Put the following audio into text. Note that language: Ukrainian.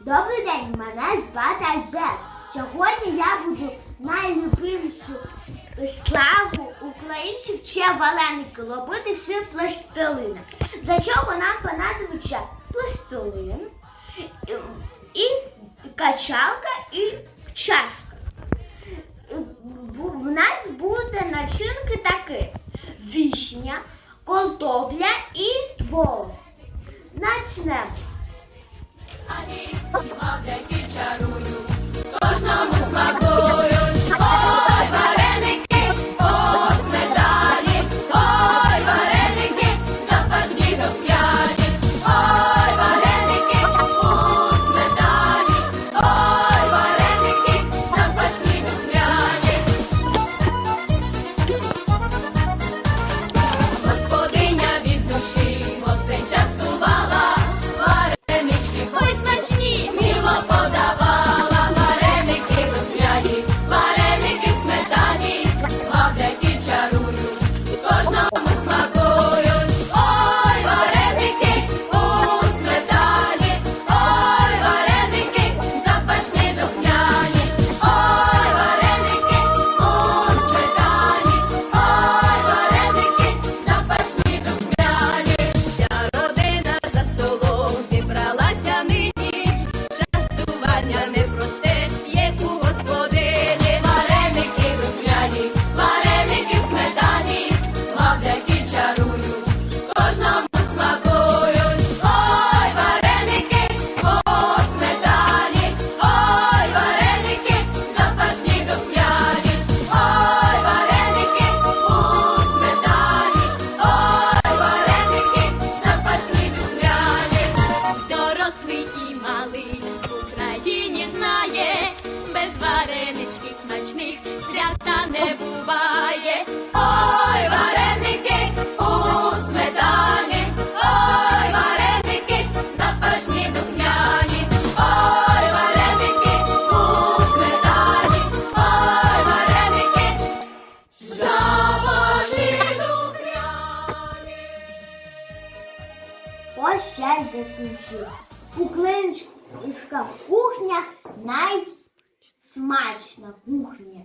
Добрий день, мене звати Альберт. Сьогодні я буду найлюбимішу славу українців чи вареники робити з пластилина. Для чого нам понадобиться пластилин, і, качалка, і чашка. В нас буде начинки такі: вішня, колтобля і творог. Начнемо. Düşman da geçer Дорослий і малий в Україні знає, без вареничків смачних свята не буває. Й закінчив. Українська кухня найсмачна кухня.